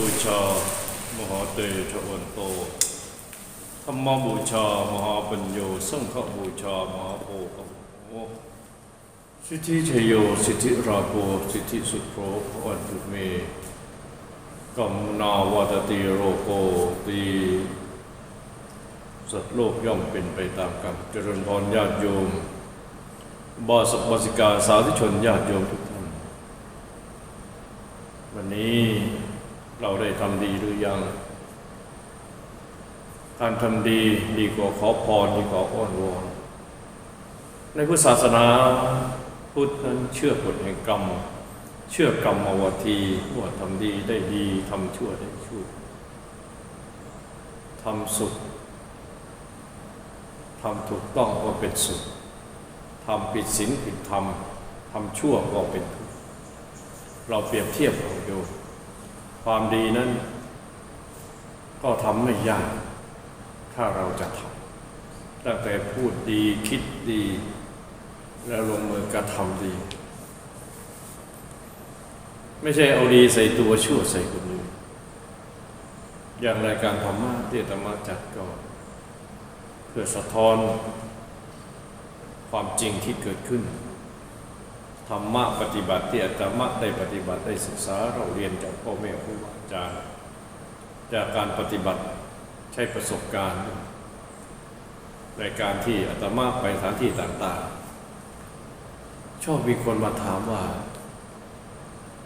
บูชามหาเตชะวันโตธรรมบูชามหาปัญโยสังฆบูชามหาโพธิโมสิทธิชโยสิทธิราโภสิทธิสุโภวันตุเมกัมนาวัตติโรโกตีสัตว์โลกย่อมเป็นไปตามกรรมเจริญพรญาติโยมบาสบาสิกาสาธุชนญาติโยมทุกท่านวันนี้ เราได้ทำดีหรือยัง การทำดีดีกว่าขอพรดีกว่าอ้อนวอนในพุทธศาสนาพุทธนั้นเชื่อกฎแห่งกรรม เชื่อกรรมมาวทีว่าทำดีได้ดีทำชั่วได้ชั่วทำสุขทำถูกต้องก็เป็นสุขทำผิดศีลผิดธรรมทำชั่วก็เป็นทุกข์เราเปรียบเทียบเอาดู ความดีนั้น ก็ทำไม่ยาก ถ้าเราจะทำตั้งแต่พูดดีคิดดี แล้วลงมือกระทำดี ไม่ใช่เอาดีใส่ตัวชั่วใส่คนอื่นอย่างรายการธรรมะที่อาตมาจัดก็เพื่อสะท้อนความจริงที่เกิดขึ้น ธรรมะปฏิบัติที่อาตมาได้ปฏิบัติได้ศึกษาเราเรียนจากพ่อแม่ครูอาจารย์จากการปฏิบัติใช้ประสบการณ์ในการที่อาตมาไปสถานที่ต่างๆ ชอบมีคนมาถามว่า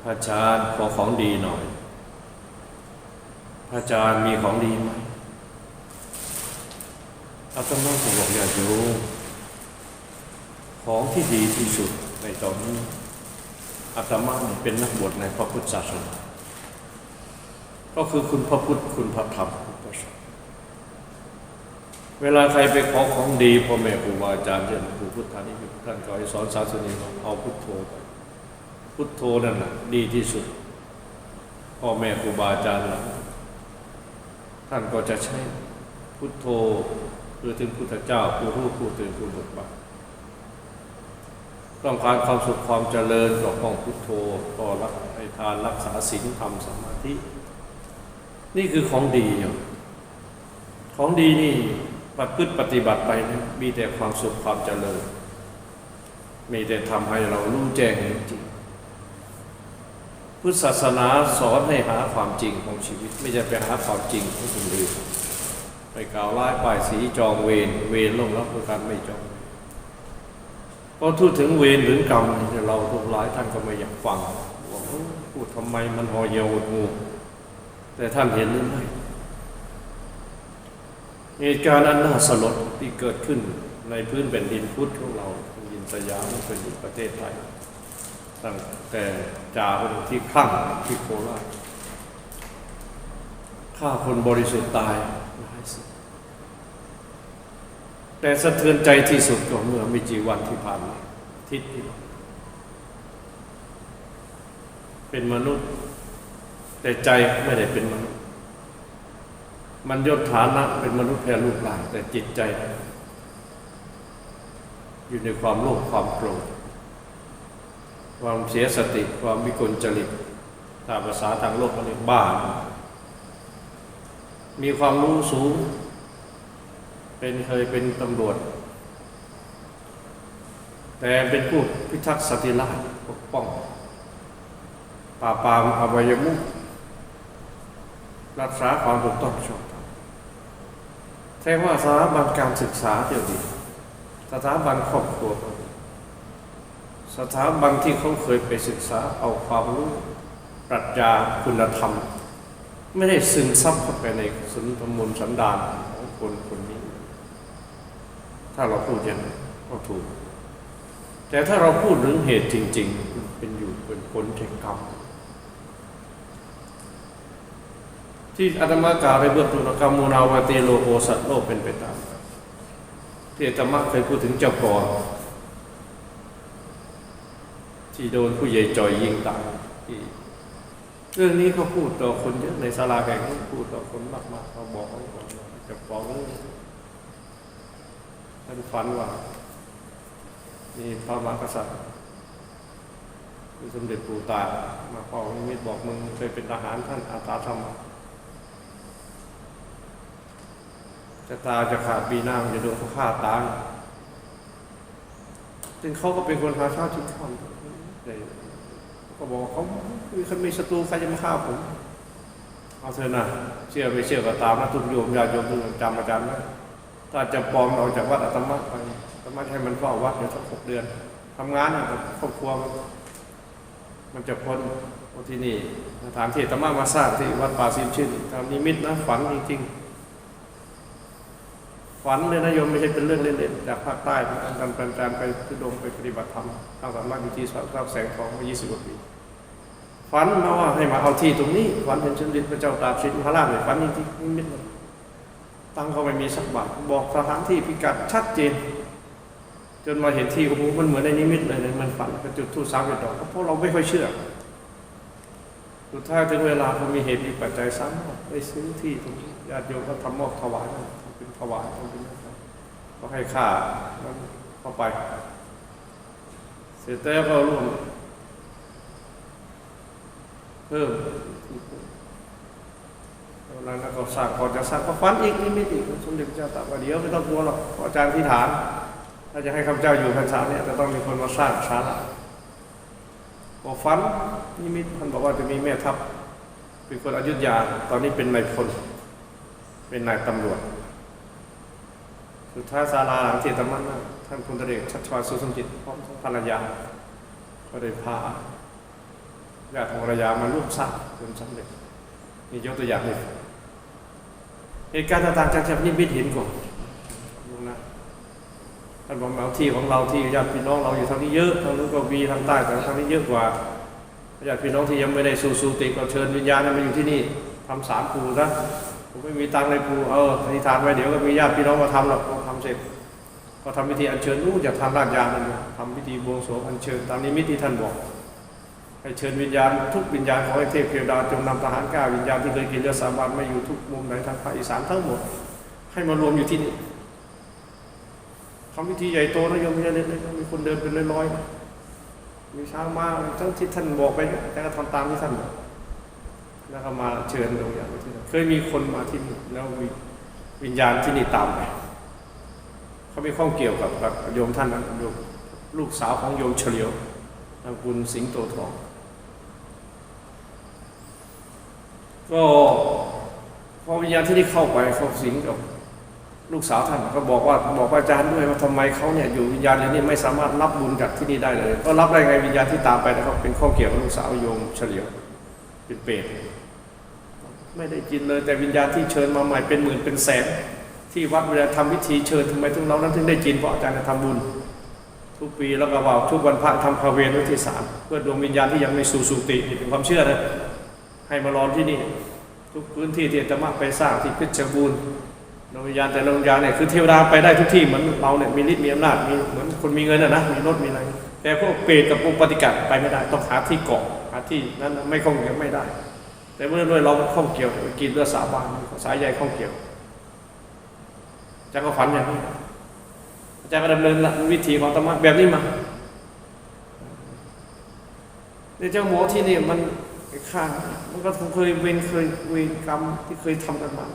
พระอาจารย์ขอของดีหน่อย พระอาจารย์มีของดีไหมอาตมาก็บอกอย่าโยมของที่ดีที่สุด ในตอนนี้อาตมาเป็นนักบวชในพระพุทธศาสนา ก็คือคุณพระพุทธคุณพระธรรมคุณพระสงฆ์เวลาใครไปขอของดีพ่อแม่ครูบาอาจารย์เช่นครูพุทธานิยมท่านก็ให้สอนศาสนาเอาพุทโธไปพุทโธนั่นแหละดีที่สุด พ่อแม่ครูบาอาจารย์เราท่านก็จะใช้พุทโธคือถึงพุทธเจ้าผู้รู้ผู้ตื่นผู้เบิกบาน ต้องการความสุขความเจริญก็ต้องพุทโธก็รักให้ทานรักษาศีลธรรมสมาธิ นี่คือของดีอยู่ของดีนี่ปฏิพฤติปฏิบัติไปนะมีแต่ความสุขความเจริญ มีแต่ทำให้เรารู้แจ้งจริงพุทธศาสนาสอนให้หาความจริงของชีวิต ไม่ใช่ไปหาความจริงของคนอื่นไปกล่าวร้ายป้ายสีจองเวรเวรลงรับประกันไม่จอง อพูดถึงเวรถึงกรรมเราทุกหลายท่านก็ไม่อยากฟังว่าพูดทำไมมันหอเหี่ยวงูแต่ท่านเห็นหรือไม่เหตุการณ์อันน่าสลดที่เกิดขึ้นในพื้นแผ่นดินพุทธของเราดินสยามเป็นประเทศไทยตั้งแต่จาเป็นที่คลั่งที่โคราชฆ่าคนบริสุทธิ์ตายหลายสิบ แต่สะเทือนใจที่สุดก็เมื่อไม่กี่วันที่ผ่านมาทิศที่เป็นมนุษย์ แต่ใจไม่ได้เป็นมนุษย์ มันยศฐานะเป็นมนุษย์แค่รูปร่างแต่จิตใจ อยู่ในความโลภความโกรธความเสียสติความวิกลจริตตามภาษาทางโลกเขาเรียกบ้ามีความรู้สูง เป็นเคยเป็นตำรวจ แต่เป็นผู้พิทักษ์สติราษฎร์ปกป้องปราบปรามอวัยมุขรักษาความถูกต้องชอบธรรมแท้ว่าสถาบันการศึกษาเดียวดีสถาบันครอบครัวสถาบันที่เขาเคยไปศึกษาเอาความรู้ปรัชญาคุณธรรม ไม่ได้ซึมซับเข้าไปในสุนทรมนสันดานของคนคน ถ้าเราพูดอย่างนั้นก็ถูก แต่ถ้าเราพูดถึงเหตุจริง ๆ มันเป็นอยู่เป็นผลแห่งกรรมที่อาตมากล่าวในเบื้องต้นกรรมมูนาวาเตโลโอสัตโลกเป็นไปตาม ที่อาตมาเคยพูดถึงเจ้ากรที่โดนผู้ใหญ่จ่อยยิงตายที่เรื่องนี้เขาพูดต่อคนเยอะในศาลาแห่งนี้พูดต่อคนมากๆเขาบอกเขาบอกว่าเจะฟ้าของ ท่านฝันว่า มีพระมหากษัตริย์คือสมเด็จปู่ตา มาพ่อนิมิตบอกมึงเคยเป็นทหารท่านอาสาทำจะตาจะขาดปีหน้าจะโดนเขาฆ่าตายซึ่งเขาก็เป็นคนหาเช้าทิ้งค่ำแต่ก็บอกว่าเขามีคนมีศัตรูใครจะมาฆ่าผม เอาเถอะนะเชื่อไม่เชื่อก็ตามนะทุกโยมญาติโยมทุกคนจำอาจารย์ ไว้ถ้าจะปลอมออกจากวัดอาตมาไปอาตมาให้มันเฝ้าวัดอยู่สักหกเดือนทำงานกับครอบครัวมันมันจะพ้นที่นี่สถานที่อาตมามาสร้างที่วัดป่าสิมชื่นทำนิมิตนะฝันจริงๆฝันเลยนะโยมไม่ใช่เป็นเรื่องเล่นๆจากภาคใต้มาการเป็นการไปทุดงไปปฏิบัติธรรมทางสามารถอยู่ที่สระแสงทองมา 20 กว่าปีฝันมาว่าให้มาเอาที่ตรงนี้ฝันเห็นสมเด็จพระเจ้าตากสินมหาราชเลยฝันจริงๆนิมิตเลย ตั้งเขาไม่มีสักบาทบอกสถานที่พิกัดชัดเจน จนมาเห็นที่โอ้โหมันเหมือนในนิมิตเลยเลยมันฝันเป็จุดทูปสามจุดดอกเพราะเราไม่ค่อยเชื่อสุดท้ายถึงเวลาพอมีเหตุมีปัจจัยซ้ำไปซื้อที่ตรงนี้ญาติโยมก็ทำมอบถวายเป็นถวายทำเป็นนะครับก็ให้ค่าเข้าไป เสร็จแล้วก็ร่วมเพิ่ม แล้วนั้นก็สร้างก่อนจะสร้างก็ฟันอีกนิมิตอีกสมเด็จพระเจ้าตากว่าเดี๋ยวไม่ต้องกลัวหรอกอาจารย์ที่ฐานถ้าจะให้ข้าพเจ้าอยู่พรรษาเนี่ยจะต้องมีคนมาสร้างศาลาพอฟันนิมิตท่านบอกว่าจะมีแม่ทัพเป็นคนอยุธยาตอนนี้เป็นนายพลเป็นนายตำรวจสุดท้ายศาลาหลังที่ตมันนะท่านพลตรีเอกชัชวานสุสมจิตพร้อมทั้งภรรยาก็ได้พาญาติของภรรยามาร่วมสร้างจนสำเร็จนี่ยกตัวอย่างให้ฟัง เหตุการณ์ต่างๆจากนิมิตเห็นก่อนนะท่านบอกเอาที่ของเราที่ญาติพี่น้องเราอยู่ทางนี้เยอะทางนู้นก็มีทางใต้แต่ทางนี้เยอะกว่าญาติพี่น้องที่ยังไม่ได้สู่สุติก็เชิญวิญญาณให้มาอยู่ที่นี่ทำสามปูซะผมไม่มีตังค์เลยปูเอออธิษฐานไว้เดี๋ยวก็มีญาติพี่น้องมาทำหรอกพอทำเสร็จก็ทำพิธีอัญเชิญนู่นจากทางราชยานั่นทำพิธีบวงสรวงอัญเชิญตามนิมิตที่ท่านบอก ให้เชิญวิญญาณทุกวิญญาณขอให้เทพเทวดาจงนำทหารก้าวิญญาณที่เคยกินเลือดสาบานมาอยู่ทุกมุมในทางภาคอีสานทั้งหมด ให้มารวมอยู่ที่นี่ทำพิธีใหญ่โตนะโยมไม่ใช่เล็กๆมีคนเดินเป็นร้อยๆมีช้างมาทั้งที่ท่านบอกไปแต่ก็ทำตามที่ท่านบอกแล้วก็มาเชิญดวงวิญญาณที่นั่เคยมีคนมาที่นี่แล้วมีวิญญาณที่นี่ตามไปเขาไม่ข้องเกี่ยวกับกับโยมท่านนะโยมลูกสาวของโยมเฉลียวนามคุณสิงโตทอง ก็พอวิญญาณที่นี่เข้าไปเขาสิงกับลูกสาวท่านก็บอกว่าบอกอาจารย์ด้วยว่าทำไมเขาเนี่ยอยู่วิญญาณอย่างนี้ไม่สามารถรับบุญจากที่นี่ได้เลย ก็รับได้ไงวิญญาณที่ตามไปนะครับเป็นข้อเกี่ยวกับลูกสาวโยมเฉลียวเป็นเปรตไม่ได้กินเลยแต่วิญญาณที่เชิญมาใหม่เป็นหมื่นเป็นแสนที่วัดเวลาทำพิธีเชิญทำไมถึงเรานั้นถึงได้กินเพราะอาจารย์ทำบุญ ทุกปีแล้วก็ว่าทุกวันพระทำพาเวรวันที่สามเพื่อดวงวิญญาณที่ยังไม่สู่สุติเป็นความเชื่อนะ ให้มารอที่นี่ ทุกพื้นที่ที่อาตมาไปสร้างที่เพชรบูรณ์ดวงวิญญาณแต่ละดวงวิญญาณเนี่ยคือเทวดาไปได้ทุกที่เหมือนเราเนี่ยมีฤทธิ์มีอำนาจมีเหมือนคนมีเงินนะนะมีรถมีอะไร แต่พวกเปรตกับพวกปฏิกัดไปไม่ได้ต้องหาที่เกาะหาที่นั้นไม่ข้องเกี่ยวไม่ได้ แต่เมื่อด้วยเราข้องเกี่ยวไปกินเลือดสาบานสายใยข้องเกี่ยวจารย์ก็ฝันอย่างนี้อาจารย์ก็ดำเนินวิธีของธรรมะแบบนี้มาในเจ้าหมอที่นี่มัน ข้างมันก็คงเคยเวรเคยเวรกรรมที่เคยทำกันมา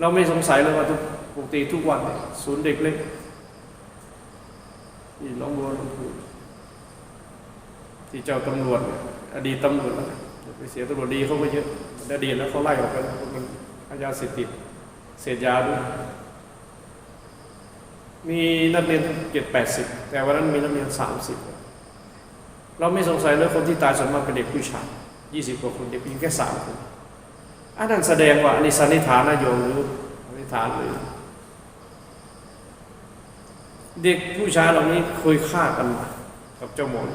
เราไม่สงสัยเลยว่าทุกปกติทุกวันศูนย์เด็กเล็กที่หน้องบัวลำพูที่เจ้าตำรวจ อดีตตำรวจแล้วไปเสียตำรวจดีเขาก็เยอะอดีตแล้วเขาไล่ออกไปแล้วมันอาญาเสพติดเสพยาด้วยมีนักเรียนเจ็ดแปดสิบแต่วันนั้นมีนักเรียนสามสิบ เราไม่สงสัยเลยคนที่ตายส่วนมากเป็นเด็กผู้ชายยี่สิบกว่าคนเด็กผู้หญิงแค่สามคนอันนั้นแสดงว่าอันนี้สันนิษฐานนะโยมหรือสันนิษฐานหรือเด็กผู้ชายเหล่านี้เคยฆ่ากันมากับเจ้าหมอน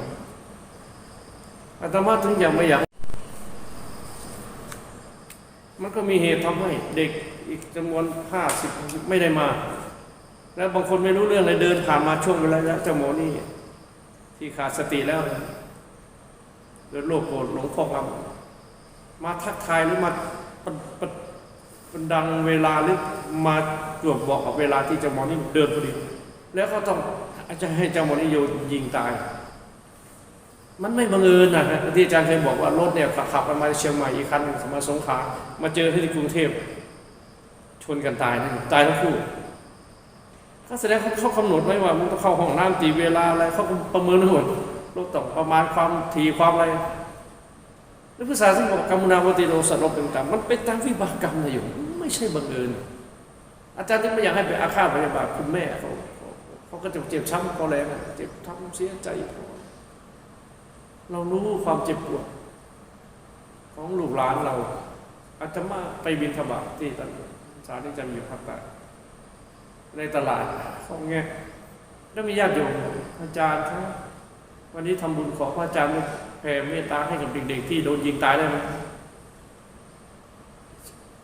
อาตมาถึงยังไม่อยากมันก็มีเหตุทำให้เด็กอีกจำนวนห้าสิบไม่ได้มา แล้วบางคนไม่รู้เรื่องเลยเดินผ่านมาช่วงเวลาเจ้าหมอนี่ ที่ขาดสติแล้วเกิดโรคโกรธหลงครอบงำมาทักทายหรือมาปะปะปะดังเวลาหรือมาจวบบอกกับเวลาที่เจ้าหมอนี่เดินพอดีแล้วก็ต้องอาจจะให้เจ้าหมอนี่โยนยิงตาย มันไม่บังเอิญนะฮะที่อาจารย์เคยบอกว่ารถเนี่ยขับกันมาเชียงใหม่อีกคันมาสงขลามาเจอที่กรุงเทพชนกันตายนะตายทั้งคู่ ก็แสดงเขาเขากำหนดไว้ว่ามันต้องเข้าห้องน้ำตีเวลาอะไรเขาประเมินทั้งหมดรถต้อประมาณความถี่ความอะไรแล้วภาษาซึ่บอกกรรมนาวติโรสรบต่างๆมันเป็นตามวิบากกรรมนะอยู่ ไม่ใช่บังเอิญอาจารย์ที่ไม่อยากให้ไปอาฆาตพยาบาทคุณแม่เขาเขาก็จะเจ็บช้ำคอแรงเจ็บช้ำเสียใจ เรารู้ความเจ็บปวดของลูกหลานเราอาจจะมาไปบินธบาตที่ตลาดสาธิจันทร์อยู่ภาคใต้ ในตลาดเขาเงี้ยแล้วมีญาติโยมอาจารย์ครับวันนี้ทำบุญขอพระอาจารย์แผ่เมตตาให้กับเด็ก ๆ ที่โดนยิงตายได้ไหม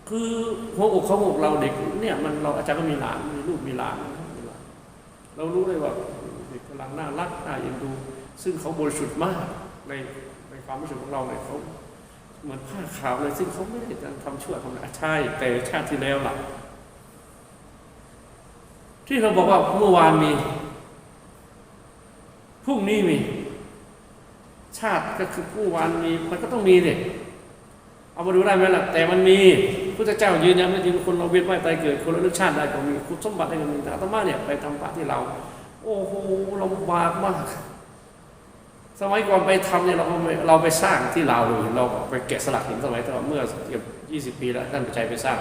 คือหัวอกเขาอกเราเด็กเนี่ยมันเราอาจารย์ก็มีหลานมีลูกมีหลานมีหลาน เรารู้เลยว่าเด็กกำลังน่ารักน่าเอ็นดู ซึ่งเขาบริสุทธิ์มากในในความรู้สึกของเราเนี่ยเขาเหมือนผ้าขาวเลยซึ่งเขาไม่ได้ทำชั่วทำอะไรใช่ แต่ชาติที่แล้วล่ะ ที่เราบอกว่าเมื่อวานมีพรุ่งนี้มี ชาติก็คือผู้วานมีมันก็ต้องมีเด็เอามาดูได้ไหมล่ะแต่มันมีพุทธเจ้ายืนยันว่จริงคนเราเวียนว่ายตายเกิด คนเราเลือกชาติได้ก็มีคุณสมบัติได้ก็มีแต่อาตมาเนี่ยไปทำพระที่เรา โอ้โหลำบากมาก สมัยก่อนไปทำเนี่ยเราเราไปสร้างที่ลาวเลยเราไปแกะสลักหินสมัยตอนเมื่อเกือบยี่สิบปีแล้วท่านประชัยไปสร้าง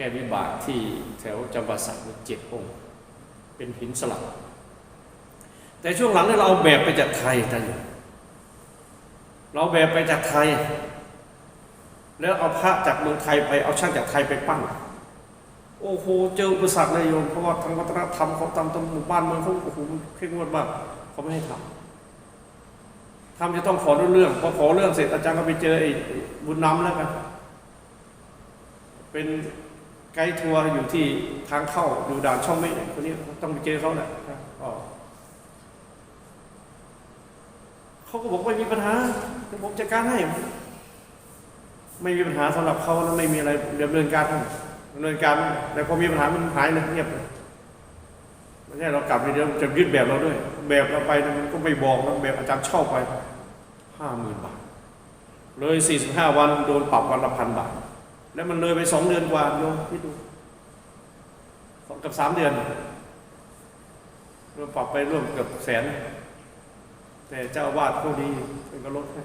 ก้วิบากที่แถวจำปาสักเจ็ดองค์ เป็นหินสลัก แต่ช่วงหลังเราเอาแบบไปจากไทยท่านเราแบบไปจากไทย แล้วเอาพระจากเมืองไทยไปเอาช่างจากไทยไปปั้นโอ้โหเจออุปสรรคเลยโยมเพราะว่าทางวัฒนธรรมเขาตามตำหมู่บ้านเมืองเขาโอ้โหมันเข้มงวดมากเขาไม่ให้ทำทำจะต้องขอเรื่องพอขอเรื่องเสร็จอาจารย์ก็ไปเจอไอ้บุญนำแล้วกันเป็น ไกด์ทัวร์อยู่ที่ทางเข้าอยู่ด่านช่องเมฆเนี่ยคนนี้ต้องไปเจอเขาแหละอ๋อเขาก็บอกว่าไม่มีปัญหาผมจัดการให้ ไม่มีปัญหาสำหรับเขาแล้วไม่มีอะไรดำเนินการทั้งดำเนินการแต่พอมีปัญหามันหายเลยเงียบเลยไม่ใช่เรากลับไปเดี๋ยวจะยึดแบบเราด้วย แบบเราไปมันก็ไม่บอกนะแบบอาจารย์เช่าไปห้าหมื่นบาท เลยสี่สิบห้าวันโดนปรับวันละพันบาท แล้วมันเลยไปสองเดือนกว่าโยมคิดดูสองกับสามเดือนโดนปรับไปร่วมเกือบแสน แต่เจ้าวาดเขาดีเป็นก็ลดให้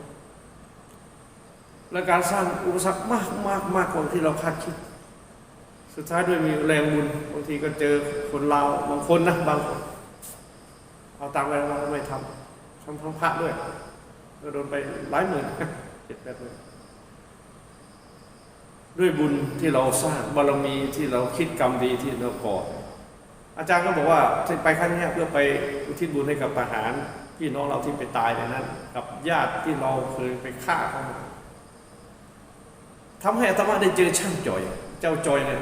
และการสร้างอุปสรรคมากมากมากกว่าที่เราคาดคิด สุดท้ายด้วยมีแรงบุญบางทีก็เจอคนลาวบางคนนะบางคนเอาตังค์ไปเราก็ไม่ทำทำทั้งพระด้วยก็โดนไปหลายหมื่นเจ็ดแปดหมื่น ด้วยบุญที่เราสร้างบารมีที่เราคิดกรรมดีที่เราก่ออาจารย์ก็บอกว่าไปครั้งนี้เพื่อไปอุทิศบุญให้กับทหารพี่น้องเราที่ไปตายในนั้น กับญาติที่เราเคยไปฆ่าเขามาทำให้อาตมาได้เจอช่างจอย เจ้าจอยเนี่ย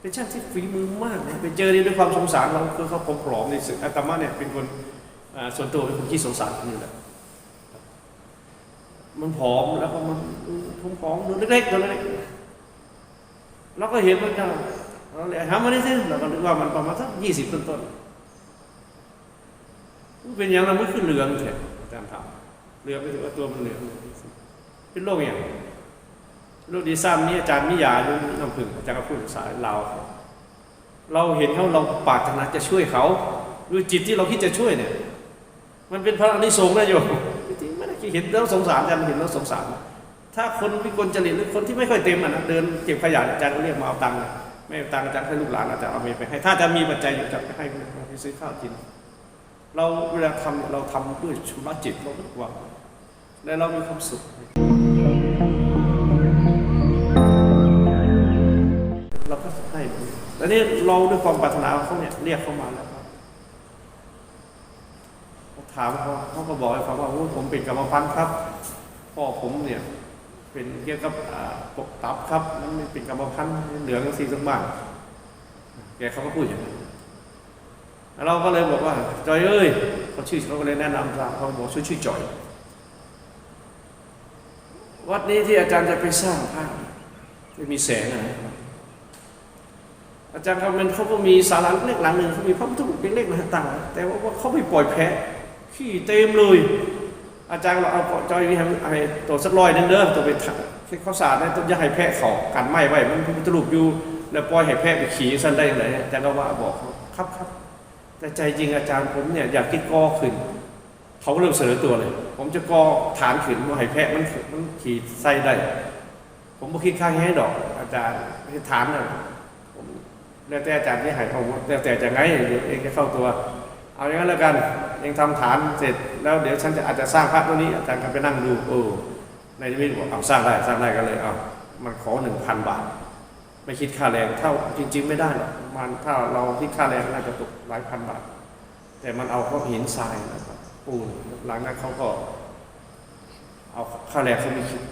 เป็นช่างที่ฝีมือมากนะไปเจอนี่ด้วยความสงสารเราคือเขาผอมๆในสึกอาตมาเนี่ยเป็นคนส่วนตัวเป็นคนที่สงสารนนี้แหละมันผอมแล้วก็มันผอมๆดูเล็กๆตัวเล็ก เราก็เห็นว่าเจ้าเราเลยหามาได้สิเราก็นึกว่ามันประมาณสักยี่สิบต้นๆเป็นอย่างนั้นมันขึ้นเหลืองเถอะอาจารย์ถามเหลืองไม่ถือว่าตัวมันเหลืองเป็นโรคอย่างลูกดีซ้ำนี่อาจารย์มิยาลูกน้ำผึ้งอาจารย์ก็พูดภาษาลาวเราเห็นเขาเราปรารถนาจะช่วยเขาด้วยจิตที่เราคิดจะช่วยเนี่ย มันเป็นพระอนิสงส์นะโยมจริงๆไม่ได้เห็นแล้วสงสารอาจารย์เห็นแล้วสงสาร ถ้าคนวิกลจริตหรือคนที่ไม่ค่อยเต็มอะนะเดินเก็บขยะอาจารย์ก็เรียกมาเอาตังค์ไม่เอาตังค์อาจารย์ให้ลูกหลานอาจารย์เอาไปให้ ถ้าจารย์มีปัจจัยอยู่จะไปให้ไปซื้อข้าวกิน เราเวลาทำเราทำด้วยชุมจิตเราทุกวันและเรามีความสุข เราก็ให้แล้วนี่เราด้วยความปรารถนาของเขาเนี่ยเรียกเขามาแล้วถามเขาเขาก็บอกให้ฟังว่าโอ้ผมเป็นกรรมพันธ์ครับพ่อผมเนี่ย เป็นเกี่ยวกับอ่าปกตับครับนั่นเป็นกรรมพันธุ์เหลืองสีสังบ้างแกเขาก็พูดอย่างนี้นเราก็เลยบอกว่าจอยเอ้ยเขาชื่อเขาก็เลยแนะนำตาเขาบอกชื่อชื่อจอย วัดนี้ที่อาจารย์จะไปสร้างภาพจะมีแสงอะไรอาจารย์คำเมนเขาก็มีศาลาเล็กหลังหนึ่งเขามีพระพุทธรูปเล็กๆนะตั้งแต่ว่าเขาไม่ปล่อยแพะขี้เต็มเลย อาจารย์เราเอาจอยนี่ให้ให้ตัวสักร้อยนึงเด้อตัวไปทำที่เขาสาดนะต้องอย่าให้แพะเขากันไหม้ไว้มันพระพุทธรูปอยู่ แล้วปล่อยให้แพะไปขี่สั้นได้ยังไงอาจารย์ก็ว่าบอกครับครับแต่ใจจริงอาจารย์ผมเนี่ยอยากกินกอขึ้นเขาก็เริ่มเสนอตัวเลย ผมจะกอฐานขึ้นว่าให้แพะมันมันขี่ไส้ได้ผมบ่คิดค่าแห้ดอก อาจารย์ให้ฐานน่ะแล้วแต่อาจารย์ที่ให้เอาแล้วแต่จะไงเองจะเข้าตัว เอาอย่างนั้นแล้วกันเองทำฐานเสร็จ แล้วเดี๋ยวฉันจะอาจจะสร้างพระตัวนี้อาจารย์ก็ไปนั่งดูเออในนิมิตบอกเอาสร้างได้สร้างได้ก็เลยเอามันขอหนึ่งพันบาท ไม่คิดค่าแรงเท่าจริง ๆ ไม่ได้หรอกมันถ้าเราคิดค่าแรงน่าจะตกหลายพันบาท แต่มันเอาเขาหินทรายนะครับปูนหลังนั้นเขาก็ เอาค่าแรงเขาไม่คิด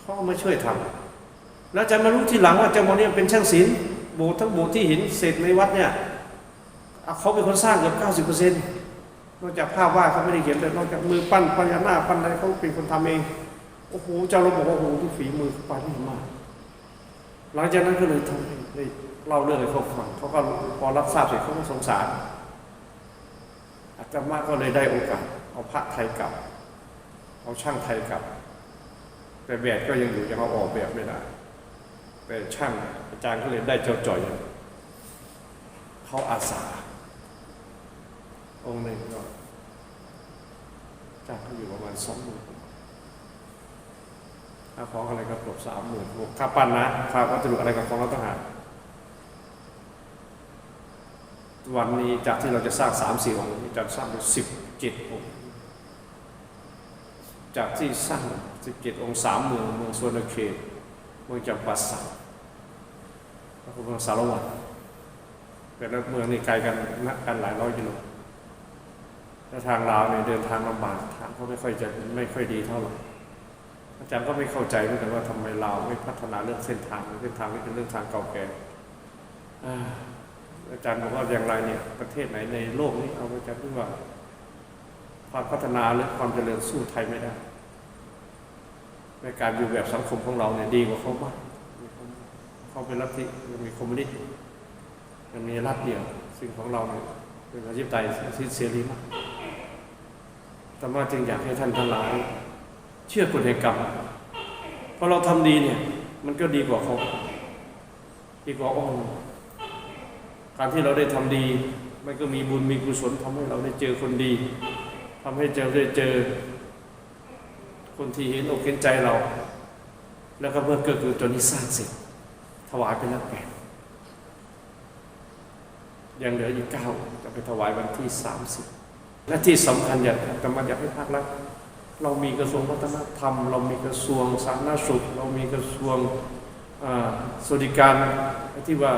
เขาเอมาช่วยทำแล้วจะมารู้ทีหลังว่าเจ้าโมเนี่ยเป็นช่างศิลป์โบสถ์ทั้งโบสถ์ที่ห็นเสร็จในวัดเนี่ย เขาเป็นคนสร้างเกือบเก้าสิบเปอร์เซ็นต์นอกจากภาพวาดเขาไม่ได้เขียนแต่นอกจากมือปั้นพญานาคปั้นอะไรเขาเป็นคนทำเองโอ้โหเจ้าเราบอกว่าโอ้โหที่ฝีมือปั้นดีมากหลังจากนั้นก็เลยทำให้ได้เล่าเรื่องให้เขาฟังเขาก็พอรับทราบเสร็จเขาก็สงสารอาตมาก็เลยได้โอกาสเอาพระไทยกลับ เอาช่างไทยกลับ แต่แบบก็ยังอยู่ยังเอาออกแบบไม่ได้แต่ช่างอาจารย์ก็เลยได้เจ้าจ่อยเขาอาสา องค์หนึ่งก็จ้างเขาอยู่ประมาณสองหมื่นค่าของอะไรก็เกือบสามหมื่นค่าปั้นนะค่าวัสดุอะไรกับของราต้องหารวันนี้จากที่เราจะสร้างสามสี่องค์จะสร้างไปสิบเจ็ดองค์จากที่สร้างสิบเจ็ดองค์สามเมืองเมืองโซนเขตเมืองจำปาสักแล้วก็เมืองสารวัตรแต่ละเมืองนี่ไกลกันนักกันหลายร้อยกิโล แล้วทางลาวเนี่ยเดินทางลำบากทางก็ไม่ค่อยจะไม่ค่อยดีเท่าไหร่อาจารย์ก็ไม่เข้าใจเหมือนกันว่าทำไมลาวไม่พัฒนาเรื่องเส้นทางเส้นทางนี่เป็นเรื่องทางเก่าแก่อาจารย์บอกว่าอย่างไรเนี่ย ประเทศไหนในโลกนี้เอาอาจารย์พูดว่าความพัฒนาหรือความเจริญสู้ไทยไม่ได้ในการอยู่แบบสังคมของเราเนี่ยดีกว่าเขามากเขาเป็นรัฐที่มีคอมมิวนิสต์มันมีรัฐเดียวซึ่งของเราเนี่ยเป็นประชาธิปไตยที่เสรีมาก แต่ว่าจึงอยากให้ท่านทั้งหลาย เชื่อกฎแห่งกรรมพอเราทำดีเนี่ย มันก็ดีกว่าเขาดีกว่าอ้อมการที่เราได้ทำดี มันก็มีบุญมีกุศลทำให้เราได้เจอคนดีทำให้เจอได้เจอ คนที่เห็นอกเห็นใจเรา แล้วก็เมื่อเกิดคือจนที่สร้างเสร็จถวายไปแล้วแปดยังเหลืออีกเก้าจะไปถวายวันที่สามสิบ และที่สำคัญอย่างแต่มาอยากให้ภาครัฐเรามีกระทรวงวัฒนธรรม เรามีกระทรวงสาธารณสุข เรามีกระทรวงสวัสดิการที่ว่า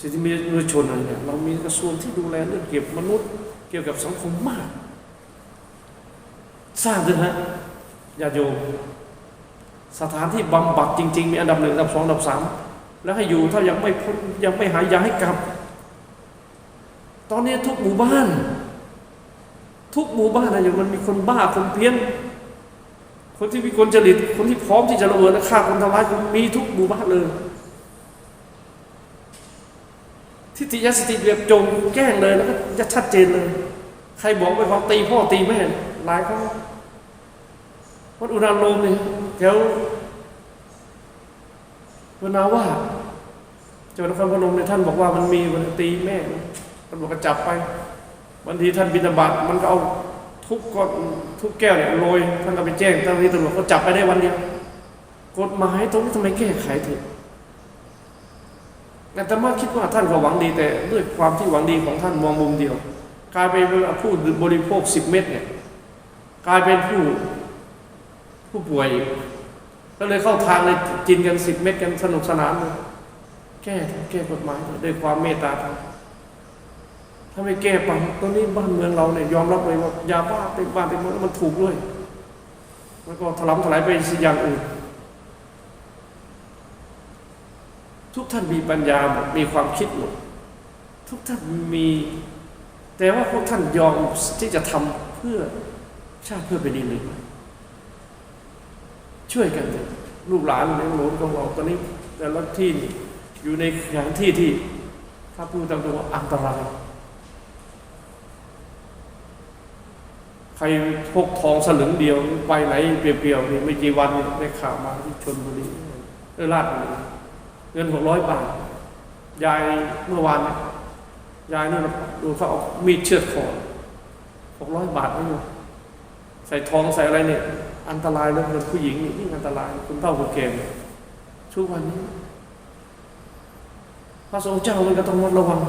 สิทธิมนุษยชนอะไรเนี่ยเรามีกระทรวงที่ดูแลเรื่องเกี่ยวกับมนุษย์ เกี่ยวกับสังคมมาก สร้างเถอะฮะญาติโยมสถานที่บำบัดจริง ๆ มีอันดับหนึ่งอันดับสองอันดับสามแล้วให้อยู่ถ้ายังไม่พ้นยังไม่หายยาให้กลับ ตอนนี้ทุกหมู่บ้าน ทุกหมู่บ้านนะอย่างมันมีคนบ้าคนเพี้ยน คนที่มีคนจริตคนที่พร้อมที่จะระเบิดและฆ่าคนทำร้ายคนมีทุกหมู่บ้านเลยทิฏฐิยสติแบบจงแกล้งเลยแล้วก็จะชัดเจนเลย ใครบอกไปควาตีพ่อตีแม่หลายครั้งวัดอุณาโลมนี่แถววนาว่าจังหวัดนครพนมเนี่ยท่านบอกว่ามันมีมันตีแม่ตำรวจก็จับไป บางทีท่านบินบาตมันก็เอาทุกก้อนทุกแก้วเนี่ยโรยท่านก็ไปแจ้งเจ้าหน้าที่ตำรวจก็จับไปได้วันเดียวกฎหมายตรงนี้ทำไมแก้ไขถึงแต่มาคิดว่าท่านก็หวังดีแต่ด้วยความที่หวังดีของท่านมองมุมเดียว กลายเป็นผู้บริโภคสิบเม็ดเนี่ยกลายเป็นผู้ผู้ป่วยก็เลยเข้าทางเลยกินกันสิบเม็ดกันสนุกสนานเลยแก้แก้กฎหมายด้วยความเมตตาธรรม ถ้าไม่แก้ปัญตอนนี้บ้านเมืองเราเนี่ยยอมรับเลยว่ายาบ้าเต็มบ้านเต็มเมืองแล้วมันถูกด้วยมันก็ถลำถลายไปสิอย่างอื่น ทุกท่านมีปัญญาหมดมีความคิดหมดทุกท่านมี แต่ว่าพวกท่านยอมที่จะทำเพื่อชาติเพื่อเป็นดินหรือช่วยกันเถอะลูกหลานในหลวงของเราตอนนี้ แต่ละที่อยู่ในสถานที่ที่ถ้าพูดตามตรงอันตราย ใครพกทองสลึงเดียวไปไหนเปรียวๆนี่ไม่กี่วันนี่ได้ข่าวมาที่ชนบุรีเออลาดบุรีเงินหกร้อยบาท ยายเมื่อวานเนี่ยายนี่ดูเขาเอามีดเชือดคอหกร้อยบาทไม่อยู่ใส่ทองใส่อะไรเนี่ย อันตรายเหลยเงินผู้หญิงนี่ยิ่งอันตรายคุณเท่าคุณแก่เนี่ยทุกวันนี้พระสงฆ์เจ้ามันก็ต้องระวัง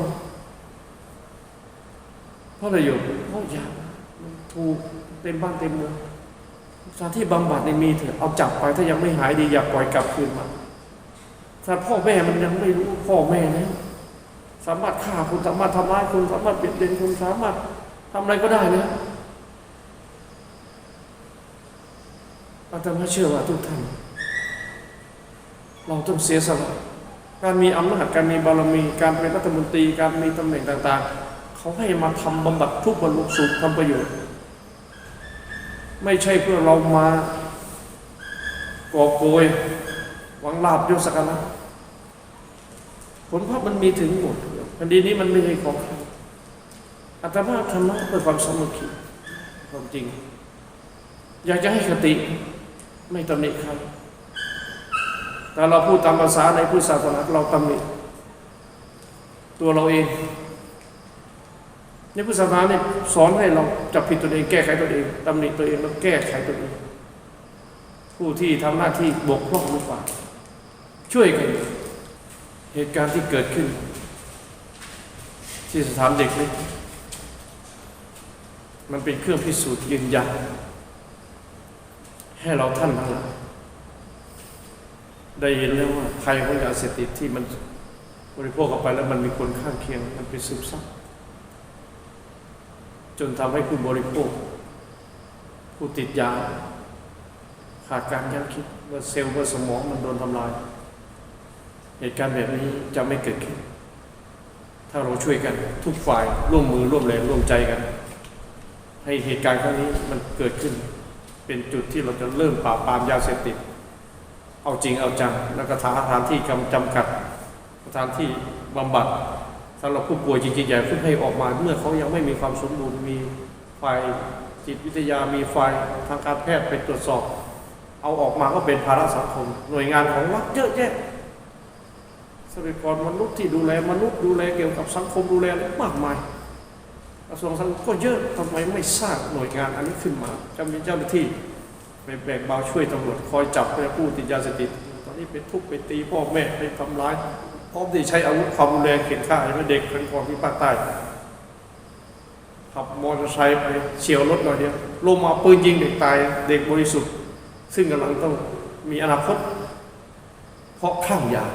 เพราะอะไรอยู่เพราะยา ถูกเต็มบ้านเต็มเมืองสถานที่บำบัดในมีเถอะเอาจับไปถ้ายังไม่หายดีอย่าปล่อยกลับคืนมาถ้าพ่อแม่มันยังไม่รู้พ่อแม่นะสามารถฆ่าคุณสามารถทำร้ายคุณสามารถเบียดเบียนคุณสามารถทำอะไรก็ได้นะอาตมาเชื่อว่าทุกท่านเราต้องเสียสละการมีอำนาจการมีบารมี การเป็นรัฐมนตรีการมีตำแหน่งต่าง ๆ เขาให้มาทำบำบัดทุกบรรลุสุขทำประโยชน์ ไม่ใช่เพื่อเรามาก่อโกยหวังลาบยศสัการะผลภาพมันมีถึงหมดแผ่นดินนี้มันไม่ใช่ของใครอาตมาธรรมะเพื่อความสมัคคีความจริง อยากจะให้คติไม่ตำหนิใครแต่เราพูดตามภาษาในพุทธศาสนาเราตำหนิตัวเราเอง ในพุทธศาสนาเนี่ยสอนให้เราจับผิดตัวเองแก้ไขตัวเองตำหนิตัวเองแล้วแก้ไขตัวเอง ผู้ที่ทำหน้าที่บกพร่องหรือเปล่าช่วยกัน เหตุการณ์ที่เกิดขึ้น ที่สถานเด็กเล็กมันเป็นเครื่องพิสูจน์ยืนยันให้เราท่านทั้งหลายได้เห็นแล้วว่าภัยของยาเสพติดที่มันบริโภคเข้าไปแล้วมันมีผลข้างเคียง มันเป็นซึมซับ จนทำให้ผู้บริโภคผู้ติดยาขาดการยั้งคิดว่าเซลล์ว่าสมองมันโดนทำลาย เหตุการณ์แบบนี้จะไม่เกิดขึ้น ถ้าเราช่วยกันทุกฝ่ายร่วมมือร่วมแรงร่วมใจกัน ให้เหตุการณ์ครั้งนี้มันเกิดขึ้น เป็นจุดที่เราจะเริ่มปราบปรามยาเสพติด เอาจริงเอาจัง แล้วก็สถานที่กำจำกัดสถานที่บำบัด สำหรับผู้ป่วยจริงๆอย่าเพิ่งให้ออกมาเมื่อเขายังไม่มีความสมบูรณ์มีฝ่ายจิตวิทยามีฝ่ายทางการแพทย์ไปตรวจสอบ เอาออกมาก็เป็นภาระสังคม หน่วยงานของรัฐเยอะแยะทรัพยากรมนุษย์ที่ดูแลมนุษย์ดูแลเกี่ยวกับสังคมดูแลมากมายกระทรวงสังคมก็เยอะทำไมไม่สร้างหน่วยงานอันนี้ขึ้นมาจะมีเจ้าหน้าที่ไปแบกเบาช่วยตำรวจคอยจับผู้ติดยาเสพติดตอนนี้ไปทุบไปตีพ่อแม่ไปทำร้าย พร้อมที่ใช้อาวุธความรุนแรงเข็นฆ่าใช่ไหมเด็กคนก่อนที่ภาคใต้ขับมอเตอร์ไซค์ไปเฉียวรถหน่อยเดียวลงมาปืนยิงเด็กตายเด็กบริสุทธิ์ ซึ่งกำลังต้องมีอนาคต เพราะข้างยา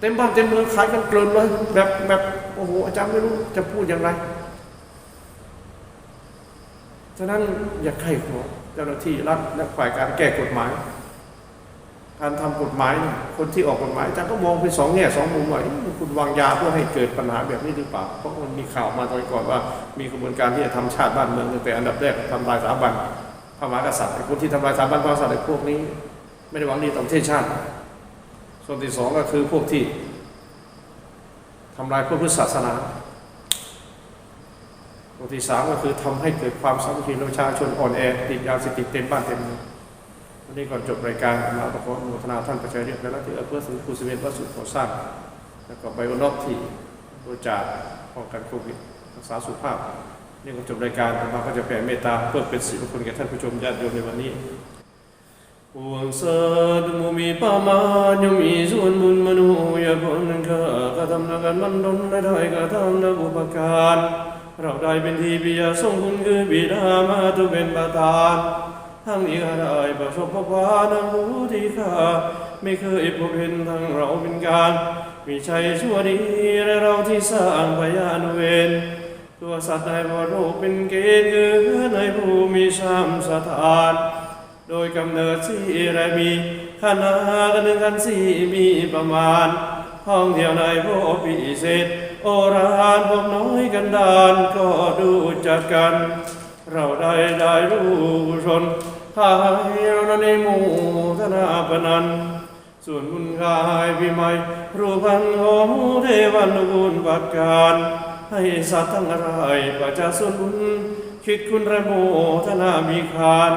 เต็มบ้านเต็มเมืองขายกันเกลินเลยแบบแบบโอ้โหอาจารย์ไม่รู้จะพูดอย่างไรฉะนั้นอย่าใคร่ขอเจ้าหน้าที่รัฐและฝ่ายการแก้กฎหมาย การทำกฎหมายคนที่ออกกฎหมายอาจารย์ก็มองไปสองแง่สองมุมว่าคุณวางยาเพื่อให้เกิดปัญหาแบบนี้หรือเปล่าเพราะมันมีข่าวมาตอนก่อนว่า มีกระบวนการที่จะทำชาติบ้านเมืองตั้งแต่อันดับแรกทำลายสถาบันพระมหากษัตริย์คนที่ทำลายสถาบันพระมหากษัตริย์พวกนี้ ไม่ได้หวังดีต่อประเทศชาติ ส่วนที่สองก็คือพวกที่ทำลายพระพุทธศาสนาบทที่สามก็คือทำให้เกิดความสามัคคีประชาชนอ่อนแอติดยาเสพติดเต็มบ้านเต็มเมือง วันนี้ก่อนจบรายการมาประกอบอนุทนาท่านประชาเรียบร้อยแล้วที่เพื่อสุขุสเวนวัดสุขก่อสร้างแล้วก็ไบโอน็อกที่บริจาคป้องกันโควิดรักษาสุขภาพนี่ก็จบรายการมาก็จะแผ่เมตตาเพื่อเป็นสิริมงคลแก่ท่านผู้ชมญาติโยมในวันนี้ปวงสัตมุมีประมาณยังมีส่วนบุญมนุยผลข้ากระทำนักการมันดนได้ได้กระทำนักอุปการ เราได้เป็นทีปิยาทรงคุณคือบิดามาตุเป็นประธาน ทั้งนี้ก็ได้ประสบพบว่านังรู้ที่ข้าไม่เคยพบเห็นทั้งเราเป็นการมีชัยชั่วดีและเราที่สร้างพยานเวรตัวสัตว์ในวโรคเป็นเกณฑ์คือในภูมิชามสถาน โดยกำเนิดสี่และมีขนากันหนึ่งกันสี่มีประมาณห้องเดียวในพวกพิเศษ โอรานพวกน้อยกันดานก็ดูจัดกัน เราได้ได้รู้ชน พายเราในหมู่ธนาปนัน ส่วนบุญกายพิไมยรูปันโหเทวันบุญปัดการ ให้สัตว์ทั้งหลายประจาส่วนบุญคิดคุณระโมทนามีคาน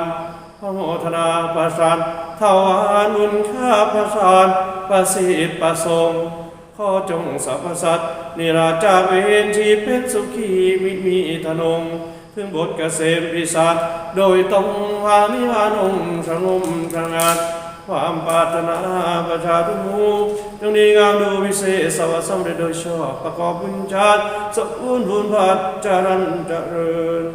พระโมทนาประสานทวานุนข้าประสานประสิทธิ์ประสงค์ข้อจงสรรพสัตว์นิราชจาเวรชีเป็นสุขีมิมีทนง ถึงบทเกษมพิสัตโดยตรงวานิวานงสงมทางานความปรารถนาประชาทุกมู่จงดีงามดูวิเศษสวัสดิ์สำเร็จโดยชอบประกอบบุญชาติสมบูรณ์พูนพัดจารันเจริญ